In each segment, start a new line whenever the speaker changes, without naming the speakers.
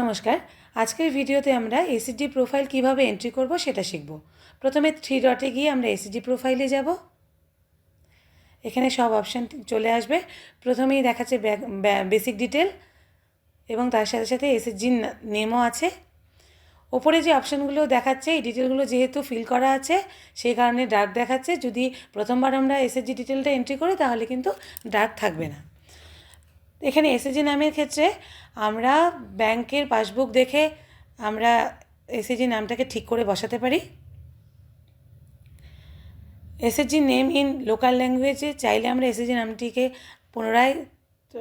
নমস্কার। আজকের ভিডিওতে আমরা এসিডি প্রোফাইল কীভাবে এন্ট্রি করব সেটা শিখব। প্রথমে থ্রি ডটে গিয়ে আমরা এসিডি প্রোফাইলে যাব। এখানে সব অপশান চলে আসবে। প্রথমেই দেখাচ্ছে বেসিক ডিটেল এবং তার সাথে সাথে এসএসজির নেমও আছে। ওপরে যে অপশানগুলো দেখাচ্ছে, এই ডিটেলগুলো যেহেতু ফিল করা আছে, সেই কারণে ডার্ক দেখাচ্ছে। যদি প্রথমবার আমরা এসএসজি ডিটেলটা এন্ট্রি করি, তাহলে কিন্তু ডার্ক থাকবে না। এখানে এসএসজি নামের ক্ষেত্রে আমরা ব্যাংকের পাসবুক দেখে আমরা এসএসজি নামটাকে ঠিক করে বসাতে পারি। এসএসজি নেম ইন লোকাল ল্যাঙ্গুয়েজে চাইলে আমরা এসএজি নামটিকে পুনরায়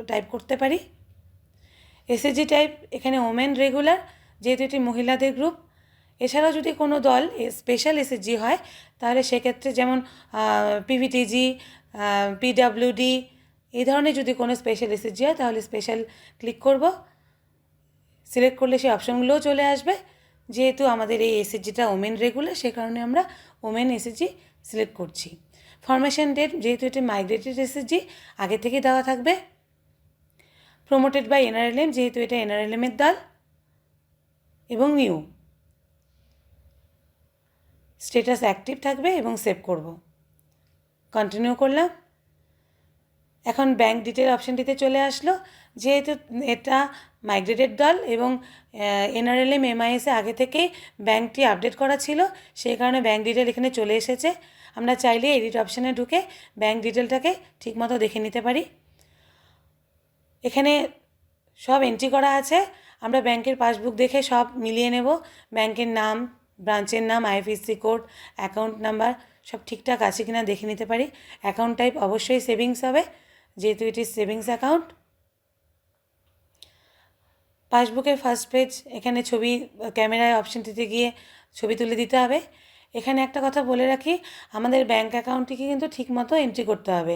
টাইপ করতে পারি। এসএসজি টাইপ এখানে ওমেন রেগুলার যেহেতু এটি মহিলাদের গ্রুপ এছাড়াও যদি কোনো দল স্পেশাল এসএসজি হয়, তাহলে সেক্ষেত্রে যেমন পিভিটিজি পিডাব্লিউডি এই ধরনের যদি কোনো স্পেশাল এসএসজি হয়, তাহলে স্পেশাল ক্লিক করব। সিলেক্ট করলে সেই অপশানগুলোও চলে আসবে। যেহেতু আমাদের এই এসএসজিটা ওমেন রেগুলার সে কারণে আমরা ওমেন এসএসজি সিলেক্ট করছি। ফরমেশন ডেট যেহেতু এটি মাইগ্রেটেড এসএসজি আগে থেকে দেওয়া থাকবে। প্রমোটেড বাই এনআরএলএম যেহেতু এটা এনআরএলএমের দল। এবং নিউ স্টেটাস অ্যাক্টিভ থাকবে এবং সেভ করব। কন্টিনিউ করলাম। এখন ব্যাঙ্ক ডিটেল অপশানটিতে চলে আসলো। যেহেতু এটা মাইগ্রেটেড দল এবং এনআরএলএম এমআইএসে আগে থেকেই ব্যাঙ্কটি আপডেট করা ছিল, সেই কারণে ব্যাঙ্ক ডিটেল এখানে চলে এসেছে। আমরা চাইলে এডিট অপশানে ঢুকে ব্যাঙ্ক ডিটেলটাকে ঠিকমতো দেখে নিতে পারি। এখানে সব এন্ট্রি করা আছে। আমরা ব্যাংকের পাসবুক দেখে সব মিলিয়ে নেব। ব্যাংকের নাম ব্রাঞ্চের নাম আইএফএসসি কোড অ্যাকাউন্ট নাম্বার সব ঠিকঠাক আছে কিনা দেখে নিতে পারি। অ্যাকাউন্ট টাইপ অবশ্যই সেভিংস হবে। যেহেতু এটি সেভিংস অ্যাকাউন্ট পাসবুকের ফার্স্ট পেজ এখানে ছবি, ক্যামেরায় অপশানটিতে গিয়ে ছবি তুলে দিতে হবে। এখানে একটা কথা বলে রাখি, আমাদের ব্যাঙ্ক অ্যাকাউন্টটিকে কিন্তু ঠিকমতো এন্ট্রি করতে হবে।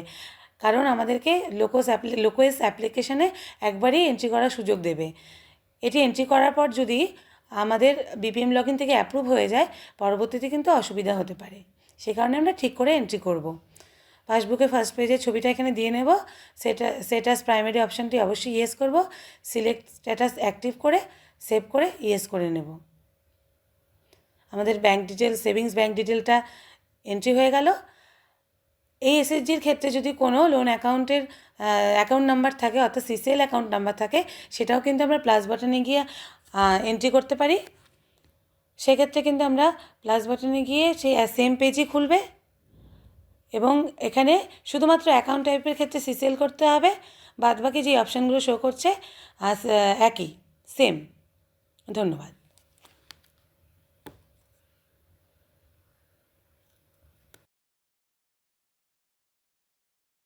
কারণ আমাদেরকে লোকোস অ্যাপ্লি লোকোয়েস অ্যাপ্লিকেশানে একবারই এন্ট্রি করার সুযোগ দেবে। এটি এন্ট্রি করার পর যদি আমাদের বিপিএম লগ থেকে অ্যাপ্রুভ হয়ে যায়, পরবর্তীতে কিন্তু অসুবিধা হতে পারে। সে কারণে আমরা ঠিক করে এন্ট্রি করব। পাসবুকে ফার্স্ট পেজে ছবিটা এখানে দিয়ে নেব। সেটা স্ট্যাটাস প্রাইমারি অপশানটি অবশ্যই ইয়েস করব। সিলেক্ট স্ট্যাটাস অ্যাক্টিভ করে সেভ করে ইয়েস করে নেব। আমাদের ব্যাঙ্ক ডিটেল সেভিংস ব্যাঙ্ক ডিটেলটা এন্ট্রি হয়ে গেল। এই এসএসজির ক্ষেত্রে যদি কোনো লোন অ্যাকাউন্টের অ্যাকাউন্ট নাম্বার থাকে, অর্থাৎ সিসিএল অ্যাকাউন্ট নাম্বার থাকে, সেটাও কিন্তু আমরা প্লাস বাটনে গিয়ে এন্ট্রি করতে পারি। সেক্ষেত্রে কিন্তু আমরা প্লাস বাটনে গিয়ে সেই সেম পেজই খুলবে। এবং এখানে শুধুমাত্র অ্যাকাউন্ট টাইপের ক্ষেত্রে সিসেল করতে হবে, বাদবাকি যে অপশানগুলো শো করছে একই সেম ধন্যবাদ।